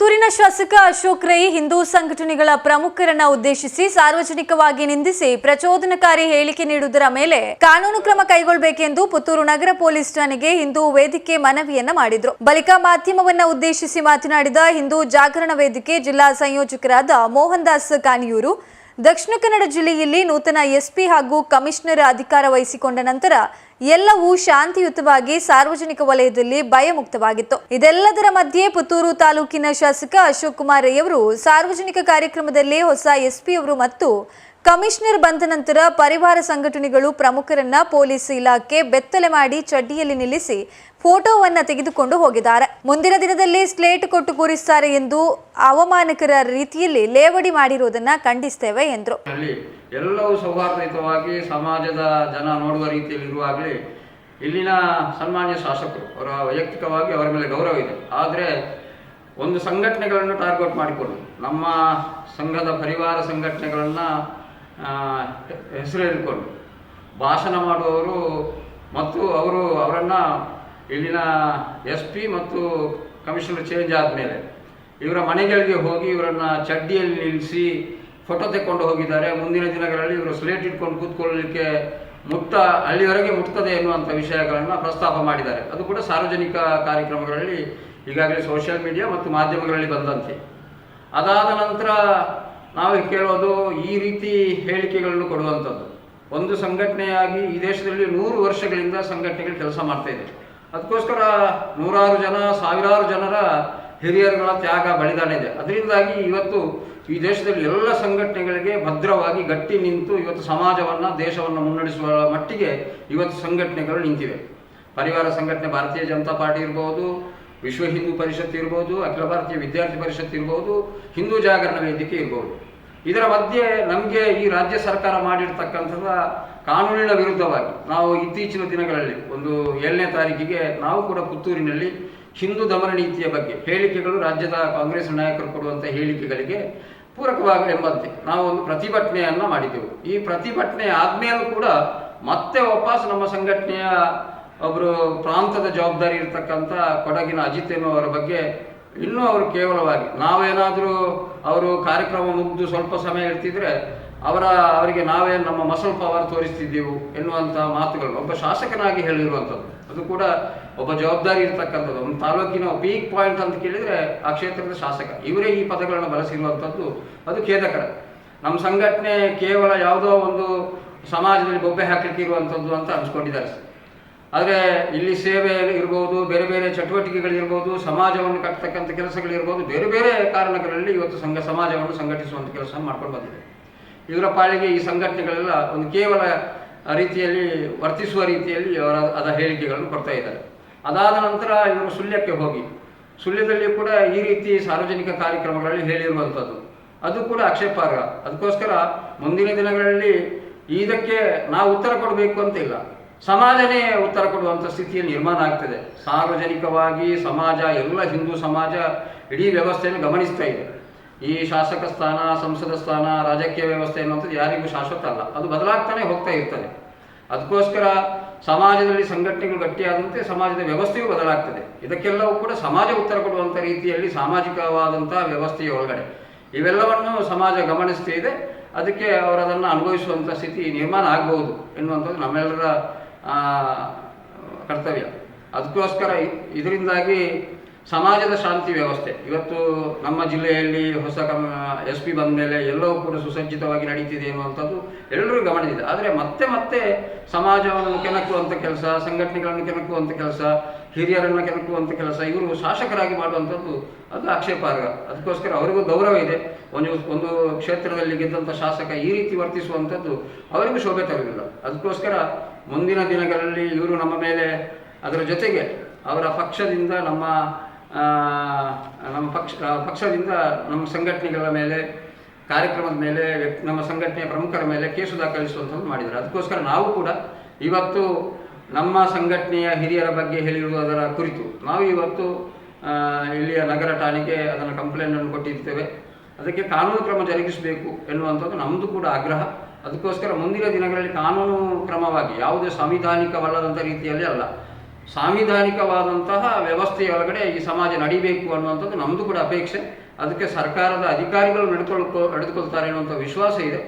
ಪುತ್ತೂರಿನ ಶಾಸಕ ಅಶೋಕ್ ರೈ ಹಿಂದೂ ಸಂಘಟನೆಗಳ ಪ್ರಮುಖರನ್ನ ಉದ್ದೇಶಿಸಿ ಸಾರ್ವಜನಿಕವಾಗಿ ನಿಂದಿಸಿ ಪ್ರಚೋದನಕಾರಿ ಹೇಳಿಕೆ ನೀಡುವುದರ ಮೇಲೆ ಕಾನೂನು ಕ್ರಮ ಕೈಗೊಳ್ಳಬೇಕೆಂದು ಪುತ್ತೂರು ನಗರ ಪೊಲೀಸ್ ಠಾಣೆಗೆ ಹಿಂದೂ ವೇದಿಕೆ ಮನವಿಯನ್ನ ಮಾಡಿದ್ರು. ಬಳಿಕ ಮಾಧ್ಯಮವನ್ನ ಉದ್ದೇಶಿಸಿ ಮಾತನಾಡಿದ ಹಿಂದೂ ಜಾಗರಣ ವೇದಿಕೆ ಜಿಲ್ಲಾ ಸಂಯೋಜಕರಾದ ಮೋಹನ್ ದಾಸ್ ಕಾನಿಯೂರು ದಕ್ಷಿಣ ಕನ್ನಡ ಜಿಲ್ಲೆಯಲ್ಲಿ ನೂತನ ಎಸ್ಪಿ ಹಾಗೂ ಕಮಿಷನರ್ ಅಧಿಕಾರ ವಹಿಸಿಕೊಂಡ ನಂತರ ಎಲ್ಲವೂ ಶಾಂತಿಯುತವಾಗಿ ಸಾರ್ವಜನಿಕ ವಲಯದಲ್ಲಿ ಭಯಮುಕ್ತವಾಗಿತ್ತು. ಇದೆಲ್ಲದರ ಮಧ್ಯೆ ಪುತ್ತೂರು ತಾಲೂಕಿನ ಶಾಸಕ ಅಶೋಕ್ ಕುಮಾರ್ ಅವರು ಸಾರ್ವಜನಿಕ ಕಾರ್ಯಕ್ರಮದಲ್ಲಿ ಹೊಸ ಎಸ್ಪಿ ಅವರು ಮತ್ತು ಕಮಿಷನರ್ ಬಂದ ನಂತರ ಪರಿವಾರ ಸಂಘಟನೆಗಳು ಪ್ರಮುಖರನ್ನ ಪೊಲೀಸ್ ಇಲಾಖೆ ಬೆತ್ತಲೆ ಮಾಡಿ ಚಡ್ಡಿಯಲ್ಲಿ ನಿಲ್ಲಿಸಿ ಫೋಟೋವನ್ನ ತೆಗೆದುಕೊಂಡು ಹೋಗಿದ್ದಾರೆ. ಮುಂದಿನ ದಿನದಲ್ಲಿ ಸ್ಲೇಟ್ ಕೊಟ್ಟು ಕೂರಿಸ್ತಾರೆ ಎಂದು ಅವಮಾನಕರ ರೀತಿಯಲ್ಲಿ ಲೇವಡಿ ಮಾಡಿರುವುದನ್ನ ಖಂಡಿಸ್ತೇವೆ ಎಂದರು. ಎಲ್ಲವೂ ಸೌಹಾರ್ದಯುತವಾಗಿ ಸಮಾಜದ ಜನ ನೋಡುವ ರೀತಿಯಲ್ಲಿ ಇರುವಾಗಲೇ ಇಲ್ಲಿನ ಸನ್ಮಾನ್ಯ ಶಾಸಕರು ಅವರ ವೈಯಕ್ತಿಕವಾಗಿ ಅವರ ಮೇಲೆ ಗೌರವ ಇದೆ. ಆದರೆ ಒಂದು ಸಂಘಟನೆಗಳನ್ನು ಟಾರ್ಗೆಟ್ ಮಾಡಿಕೊಂಡು ನಮ್ಮ ಸಂಘದ ಪರಿವಾರ ಸಂಘಟನೆಗಳನ್ನು ಹೆಸರು ಹೇಳಿಕೊಂಡು ಭಾಷಣ ಮಾಡುವವರು ಮತ್ತು ಅವರು ಅವರನ್ನು ಇಲ್ಲಿನ ಎಸ್ ಪಿ ಮತ್ತು ಕಮಿಷನರ್ ಚೇಂಜ್ ಆದಮೇಲೆ ಇವರ ಮನೆಗಳಿಗೆ ಹೋಗಿ ಇವರನ್ನು ಚಡ್ಡಿಯಲ್ಲಿ ನಿಲ್ಲಿಸಿ ಫೋಟೋ ತೆಕ್ಕೊಂಡು ಹೋಗಿದ್ದಾರೆ. ಮುಂದಿನ ದಿನಗಳಲ್ಲಿ ಇವರು ಸ್ಲೇಟ್ ಇಟ್ಕೊಂಡು ಕೂತ್ಕೊಳ್ಳಲಿಕ್ಕೆ ಮುಕ್ತ, ಅಲ್ಲಿವರೆಗೆ ಮುಟ್ತದೆ ಎನ್ನುವಂಥ ವಿಷಯಗಳನ್ನು ಪ್ರಸ್ತಾಪ ಮಾಡಿದ್ದಾರೆ. ಅದು ಕೂಡ ಸಾರ್ವಜನಿಕ ಕಾರ್ಯಕ್ರಮಗಳಲ್ಲಿ ಈಗಾಗಲೇ ಸೋಷಿಯಲ್ ಮೀಡಿಯಾ ಮತ್ತು ಮಾಧ್ಯಮಗಳಲ್ಲಿ ಬಂದಂತೆ. ಅದಾದ ನಂತರ ನಾವು ಕೇಳೋದು ಈ ರೀತಿ ಹೇಳಿಕೆಗಳನ್ನು ಕೊಡುವಂಥದ್ದು. ಒಂದು ಸಂಘಟನೆಯಾಗಿ ಈ ದೇಶದಲ್ಲಿ ನೂರು ವರ್ಷಗಳಿಂದ ಸಂಘಟನೆಗಳು ಕೆಲಸ ಮಾಡ್ತಾ ಇದೆ. ಅದಕ್ಕೋಸ್ಕರ ನೂರಾರು ಜನ, ಸಾವಿರಾರು ಜನರ ಹಿರಿಯರುಗಳ ತ್ಯಾಗ, ಬಲಿದಾನ ಇದೆ. ಅದರಿಂದಾಗಿ ಇವತ್ತು ಈ ದೇಶದಲ್ಲಿ ಎಲ್ಲ ಸಂಘಟನೆಗಳಿಗೆ ಭದ್ರವಾಗಿ ಗಟ್ಟಿ ನಿಂತು ಇವತ್ತು ಸಮಾಜವನ್ನು, ದೇಶವನ್ನು ಮುನ್ನಡೆಸುವ ಮಟ್ಟಿಗೆ ಇವತ್ತು ಸಂಘಟನೆಗಳು ನಿಂತಿವೆ. ಪರಿವಾರ ಸಂಘಟನೆ, ಭಾರತೀಯ ಜನತಾ ಪಾರ್ಟಿ ಇರ್ಬೋದು ವಿಶ್ವ ಹಿಂದೂ ಪರಿಷತ್ ಇರ್ಬೋದು ಅಖಿಲ ಭಾರತೀಯ ವಿದ್ಯಾರ್ಥಿ ಪರಿಷತ್ ಇರ್ಬೋದು, ಹಿಂದೂ ಜಾಗರಣ ವೇದಿಕೆ ಇರ್ಬೋದು. ಇದರ ಮಧ್ಯೆ ನಮಗೆ ಈ ರಾಜ್ಯ ಸರ್ಕಾರ ಮಾಡಿರ್ತಕ್ಕಂಥದ ಕಾನೂನಿನ ವಿರುದ್ಧವಾಗಿ ನಾವು ಇತ್ತೀಚಿನ ದಿನಗಳಲ್ಲಿ ಒಂದು ಏಳನೇ ತಾರೀಕಿಗೆ ನಾವು ಕೂಡ ಪುತ್ತೂರಿನಲ್ಲಿ ಹಿಂದೂ ದಮನ ನೀತಿಯ ಬಗ್ಗೆ ಹೇಳಿಕೆಗಳು ರಾಜ್ಯದ ಕಾಂಗ್ರೆಸ್ ನಾಯಕರು ಕೊಡುವಂಥ ಹೇಳಿಕೆಗಳಿಗೆ ಪೂರಕವಾಗಿ, ಎಂಬಂತೆ ನಾವು ಒಂದು ಪ್ರತಿಭಟನೆಯನ್ನ ಮಾಡಿದೆವು. ಈ ಪ್ರತಿಭಟನೆ ಆದ್ಮೇಲೂ ಕೂಡ ಮತ್ತೆ ವಾಪಸ್ ನಮ್ಮ ಸಂಘಟನೆಯ ಒಬ್ಬರು ಪ್ರಾಂತದ ಜವಾಬ್ದಾರಿ ಇರತಕ್ಕಂಥ ಕೊಡಗಿನ ಅಜಿತ್ ಎನ್ನುವರ ಬಗ್ಗೆ ಇನ್ನೂ ಅವರು ಕೇವಲವಾಗಿ, ನಾವೇನಾದರೂ ಅವರು ಕಾರ್ಯಕ್ರಮ ಮುಗಿದು ಸ್ವಲ್ಪ ಸಮಯ ಇರ್ತಿದ್ರೆ ಅವರ, ಅವರಿಗೆ ನಾವೇ ನಮ್ಮ ಮಸಲ್ ಪವರ್ ತೋರಿಸ್ತಿದ್ದೆವು ಎನ್ನುವಂಥ ಮಾತುಗಳು. ಒಬ್ಬ ಶಾಸಕನಾಗಿ ಹೇಳಿರುವಂಥದ್ದು. ಅದು ಕೂಡ ಒಬ್ಬ ಜವಾಬ್ದಾರಿ ಇರ್ತಕ್ಕಂಥದ್ದು. ಒಂದು ತಾಲೂಕಿನ ಪೀಕ್ ಪಾಯಿಂಟ್ ಅಂತ ಕೇಳಿದರೆ ಆ ಕ್ಷೇತ್ರದ ಶಾಸಕ. ಇವರೇ ಈ ಪದಗಳನ್ನು ಬಳಸಿರುವಂಥದ್ದು ಅದು ಖೇದಕರ. ನಮ್ಮ ಸಂಘಟನೆ ಕೇವಲ ಯಾವುದೋ ಒಂದು ಸಮಾಜದಲ್ಲಿ ಬೊಬ್ಬೆ ಹಾಕಲಿಕ್ಕೆ ಇರುವಂಥದ್ದು ಅಂತ ಅನ್ಸ್ಕೊಂಡಿದ್ದಾರೆ ಆದರೆ ಇಲ್ಲಿ ಸೇವೆ ಇರ್ಬೋದು, ಬೇರೆ ಬೇರೆ ಚಟುವಟಿಕೆಗಳಿರ್ಬೋದು, ಸಮಾಜವನ್ನು ಕಟ್ಟತಕ್ಕಂಥ ಕೆಲಸಗಳಿರ್ಬೋದು, ಬೇರೆ ಬೇರೆ ಕಾರಣಗಳಲ್ಲಿ ಇವತ್ತು ಸಂಘ ಸಮಾಜವನ್ನು ಸಂಘಟಿಸುವಂಥ ಕೆಲಸ ಮಾಡ್ಕೊಂಡು ಬಂದಿದೆ. ಇವರ ಪಾಳಿಗೆ ಈ ಸಂಘಟನೆಗಳೆಲ್ಲ ಒಂದು ಕೇವಲ ರೀತಿಯಲ್ಲಿ ವರ್ತಿಸುವ ರೀತಿಯಲ್ಲಿ ಅವರ ಅದ ಹೇಳಿಕೆಗಳನ್ನು ಕೊಡ್ತಾ ಇದ್ದಾರೆ. ಅದಾದ ನಂತರ ಇವರು ಸುಳ್ಯಕ್ಕೆ ಹೋಗಿ. ಸುಳ್ಯದಲ್ಲಿ ಕೂಡ ಈ ರೀತಿ ಸಾರ್ವಜನಿಕ ಕಾರ್ಯಕ್ರಮಗಳಲ್ಲಿ ಹೇಳಿರುವಂಥದ್ದು. ಅದು ಕೂಡ ಆಕ್ಷೇಪಾರ್ಹ. ಅದಕ್ಕೋಸ್ಕರ ಮುಂದಿನ ದಿನಗಳಲ್ಲಿ ಇದಕ್ಕೆ ನಾವು ಉತ್ತರ ಕೊಡಬೇಕು ಅಂತ ಇಲ್ಲ. ಸಮಾಜನೇ ಉತ್ತರ ಕೊಡುವಂಥ ಸ್ಥಿತಿಯ ನಿರ್ಮಾಣ ಆಗ್ತದೆ. ಸಾರ್ವಜನಿಕವಾಗಿ ಸಮಾಜ, ಎಲ್ಲ ಹಿಂದೂ ಸಮಾಜ ಇಡೀ ವ್ಯವಸ್ಥೆಯನ್ನು ಗಮನಿಸ್ತಾ ಇದೆ. ಈ ಶಾಸಕ ಸ್ಥಾನ, ಸಂಸದ ಸ್ಥಾನ, ರಾಜಕೀಯ ವ್ಯವಸ್ಥೆ ಅನ್ನುವಂಥದ್ದು ಯಾರಿಗೂ ಶಾಶ್ವತ ಅಲ್ಲ ಅದು ಬದಲಾಗ್ತಾನೆ ಹೋಗ್ತಾ ಇರ್ತದೆ. ಅದಕ್ಕೋಸ್ಕರ ಸಮಾಜದಲ್ಲಿ ಸಂಘಟನೆಗಳು ಗಟ್ಟಿಯಾದಂತೆ ಸಮಾಜದ ವ್ಯವಸ್ಥೆಯೂ ಬದಲಾಗ್ತದೆ. ಇದಕ್ಕೆಲ್ಲವೂ ಕೂಡ ಸಮಾಜ ಉತ್ತರ ಕೊಡುವಂಥ ರೀತಿಯಲ್ಲಿ ಸಾಮಾಜಿಕವಾದಂಥ ವ್ಯವಸ್ಥೆಯ ಒಳಗಡೆ. ಇವೆಲ್ಲವನ್ನು ಸಮಾಜ ಗಮನಿಸ್ತಾ ಇದೆ. ಅದಕ್ಕೆ ಅವರದನ್ನು ಅನುಭವಿಸುವಂಥ ಸ್ಥಿತಿ ನಿರ್ಮಾಣ ಆಗ್ಬೋದು ಎನ್ನುವಂಥದ್ದು ನಮ್ಮೆಲ್ಲರ ಕರ್ತವ್ಯ. ಅದಕ್ಕೋಸ್ಕರ ಇದರಿಂದಾಗಿ ಸಮಾಜದ ಶಾಂತಿ ವ್ಯವಸ್ಥೆ. ಇವತ್ತು ನಮ್ಮ ಜಿಲ್ಲೆಯಲ್ಲಿ ಹೊಸ ಕಮ್, ಎಸ್ ಪಿ ಬಂದ ಮೇಲೆ ಎಲ್ಲವೂ ಕೂಡ ಸುಸಜ್ಜಿತವಾಗಿ ನಡೀತಿದೆ ಎನ್ನುವಂಥದ್ದು ಎಲ್ಲರೂ ಗಮನಿಸಿದೆ ಆದರೆ ಮತ್ತೆ ಮತ್ತೆ ಸಮಾಜವನ್ನು ಕೆಣಕುವಂಥ ಕೆಲಸ, ಸಂಘಟನೆಗಳನ್ನು ಕೆಣಕುವಂಥ ಕೆಲಸ, ಹಿರಿಯರನ್ನು ಕೆಣಕುವಂಥ ಕೆಲಸ, ಇವರು ಶಾಸಕರಾಗಿ ಮಾಡುವಂಥದ್ದು ಅದು ಆಕ್ಷೇಪಾರ್ಹ. ಅದಕ್ಕೋಸ್ಕರ ಅವರಿಗೂ ಗೌರವ ಇದೆ. ಒಂದು ಒಂದು ಕ್ಷೇತ್ರದಲ್ಲಿ ಗೆದ್ದಂಥ ಶಾಸಕ ಈ ರೀತಿ ವರ್ತಿಸುವಂಥದ್ದು ಅವರಿಗೂ ಶೋಭೆ ತರುವುದಿಲ್ಲ. ಅದಕ್ಕೋಸ್ಕರ ಮುಂದಿನ ದಿನಗಳಲ್ಲಿ ಇವರು ನಮ್ಮ ಮೇಲೆ, ಅದರ ಜೊತೆಗೆ ಅವರ ಪಕ್ಷದಿಂದ ನಮ್ಮ ನಮ್ಮ ಪಕ್ಷ, ಪಕ್ಷದಿಂದ ನಮ್ಮ ಸಂಘಟನೆಗಳ ಮೇಲೆ, ಕಾರ್ಯಕ್ರಮದ ಮೇಲೆ ನಮ್ಮ ಸಂಘಟನೆಯ ಪ್ರಮುಖರ ಮೇಲೆ ಕೇಸು ದಾಖಲಿಸುವಂಥದ್ದು ಮಾಡಿದ್ದಾರೆ. ಅದಕ್ಕೋಸ್ಕರ ನಾವು ಕೂಡ ಇವತ್ತು ನಮ್ಮ ಸಂಘಟನೆಯ ಹಿರಿಯರ ಬಗ್ಗೆ ಹೇಳಿರುವುದರ ಕುರಿತು. ನಾವು ಇವತ್ತು ಇಲ್ಲಿಯ ನಗರ ಠಾಣೆಗೆ ಅದನ್ನು ಕಂಪ್ಲೇಂಟನ್ನು ಕೊಟ್ಟಿರ್ತೇವೆ. ಅದಕ್ಕೆ ಕಾನೂನು ಕ್ರಮ ಜರುಗಿಸಬೇಕು ಎನ್ನುವಂಥದ್ದು ನಮ್ಮದು ಕೂಡ ಆಗ್ರಹ. ಅದಕ್ಕೋಸ್ಕರ ಮುಂದಿನ ದಿನಗಳಲ್ಲಿ ಕಾನೂನು ಕ್ರಮವಾಗಿ ಯಾವುದೇ ಸಾಂವಿಧಾನಿಕವಲ್ಲದಂಥ ರೀತಿಯಲ್ಲಿ ಅಲ್ಲ, ಸಾಂವಿಧಾನಿಕವಾದಂತಹ ವ್ಯವಸ್ಥೆಯೊಳಗಡೆ ಈ ಸಮಾಜ ನಡಿಬೇಕು ಅನ್ನುವಂಥದ್ದು ನಮ್ಮದು ಕೂಡ ಅಪೇಕ್ಷೆ. ಅದಕ್ಕೆ ಸರ್ಕಾರದ ಅಧಿಕಾರಿಗಳು ನಡೆದುಕೊಳ್ಕೊ ನಡೆದುಕೊಳ್ತಾರೆ ಅನ್ನುವಂಥ ವಿಶ್ವಾಸ ಇದೆ.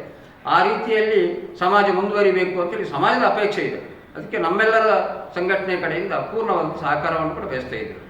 ಆ ರೀತಿಯಲ್ಲಿ ಸಮಾಜ ಮುಂದುವರಿಬೇಕು ಅಂತೇಳಿ ಸಮಾಜದ ಅಪೇಕ್ಷೆ ಇದೆ. ಅದಕ್ಕೆ ನಮ್ಮೆಲ್ಲರ ಸಂಘಟನೆ ಕಡೆಯಿಂದ ಪೂರ್ಣವಾದ ಸಹಕಾರವನ್ನು ಕೂಡ ಬಯಸ್ತಾ ಇದ್ದೇವೆ.